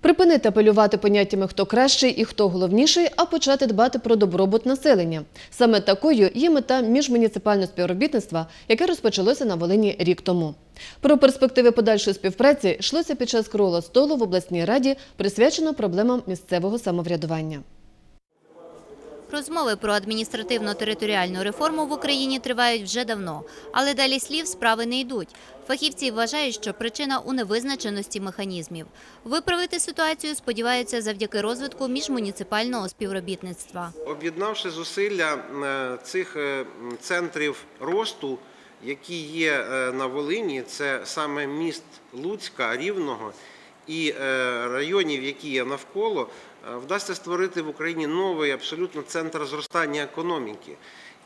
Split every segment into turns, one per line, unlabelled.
Припинити апелювати поняттями хто кращий і хто головніший, а почати дбати про добробут населення. Саме такою є мета міжмуніципального співробітництва, яке розпочалося на Волині рік тому. Про перспективи подальшої співпраці йшлося під час круглого столу в обласній раді, присвячено проблемам місцевого самоврядування.
Розмови про адміністративно-територіальну реформу в Україні тривають вже давно, але далі слів справи не йдуть. Фахівці вважають, що причина у невизначеності механізмів. Виправити ситуацію сподіваються завдяки розвитку міжмуніципального співробітництва.
Об'єднавши зусилля е, цих е, центрів росту, які є е, на Волині, це саме міст Луцька, Рівного і районів, які є навколо, вдасться створити в Україні новий абсолютно центр зростання економіки.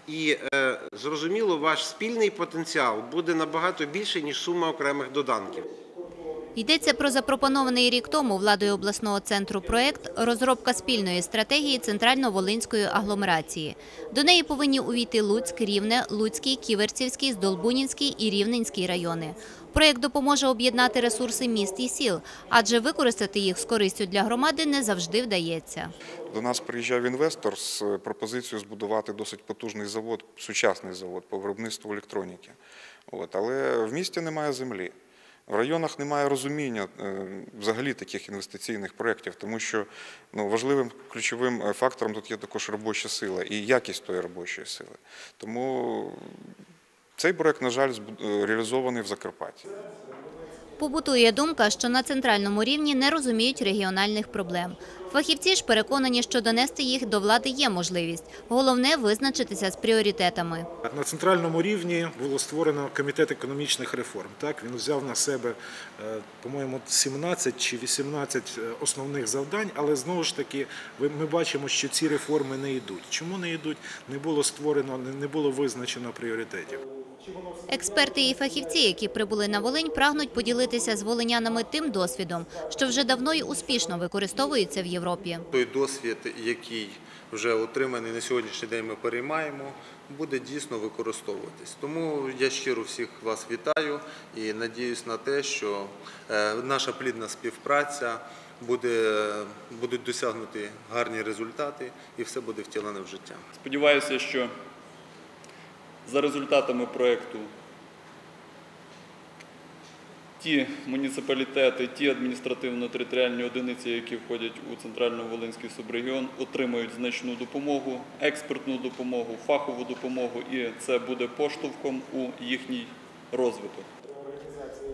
І е, зрозуміло, ваш спільний потенціал буде набагато більший, ніж сума окремих доданків.
Йдеться про запропонований рік тому владою обласного центру проект розробка спільної стратегії центрально-волинської агломерації. До неї повинні увійти Луцьк, Рівне, Луцький, Ківерцівський, Здолбунінський і Рівненський райони. Проект допоможе об'єднати ресурси міст і сіл, адже використати їх з користю для громади не завжди вдається.
До нас приїжджав інвестор з пропозицією збудувати досить потужний завод, сучасний завод по виробництву електроніки. От, але в місті немає землі. В районах немає розуміння е, взагалі таких інвестиційних проєктів, тому що ну, важливим ключовим е, фактором тут є також робоча сила і якість тої робочої сили. Тому цей проєкт, на жаль, е, реалізований в Закарпатті.
Побутує думка, що на центральному рівні не розуміють регіональних проблем. Фахівці ж переконані, що донести їх до влади є можливість. Головне визначитися з пріоритетами.
На центральному рівні було створено комітет економічних реформ. Так він взяв на себе, е, по-моєму, 17 чи 18 основних завдань, але знову ж таки, ми бачимо, що ці реформи не йдуть. Чому не йдуть? Не було створено, не було визначено пріоритетів.
Експерти і фахівці, які прибули на Волинь, прагнуть поділитися з волинянами тим досвідом, що вже давно й успішно використовується в Європі.
Той досвід, який вже отриманий на сьогоднішній день, ми переймаємо, буде дійсно використовуватись. Тому я щиро всіх вас вітаю і надіюсь на те, що е, наша плідна співпраця буде, будуть досягнуті гарні результати і все буде втілене в життя.
Сподіваюся, що за результатами проєкту ті муніципалітети, ті адміністративно-територіальні одиниці, які входять у центрально-волинський субрегіон, отримають значну допомогу, експертну допомогу, фахову допомогу, і це буде поштовхом у їхній розвиток.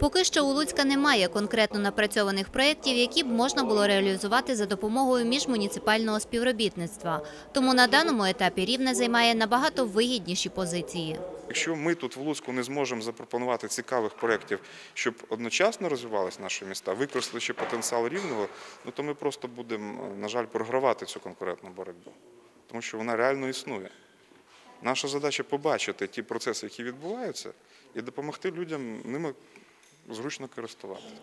Поки що у Луцька немає конкретно напрацьованих проєктів, які б можна було реалізувати за допомогою міжмуніципального співробітництва. Тому на даному етапі Рівне займає набагато вигідніші позиції.
Якщо ми тут в Луцьку не зможемо запропонувати цікавих проєктів, щоб одночасно розвивалися наші міста, використали ще потенціал рівного, ну то ми просто будемо, на жаль, програвати цю конкурентну боротьбу, тому що вона реально існує. Наша задача побачити ті процеси, які відбуваються, і допомогти людям ними зручно користуватися.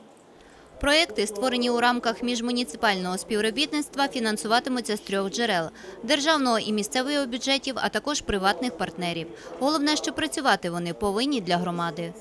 Проєкти, створені у рамках міжмуніципального співробітництва, фінансуватимуться з трьох джерел – державного і місцевого бюджетів, а також приватних партнерів. Головне, що працювати вони повинні для громади.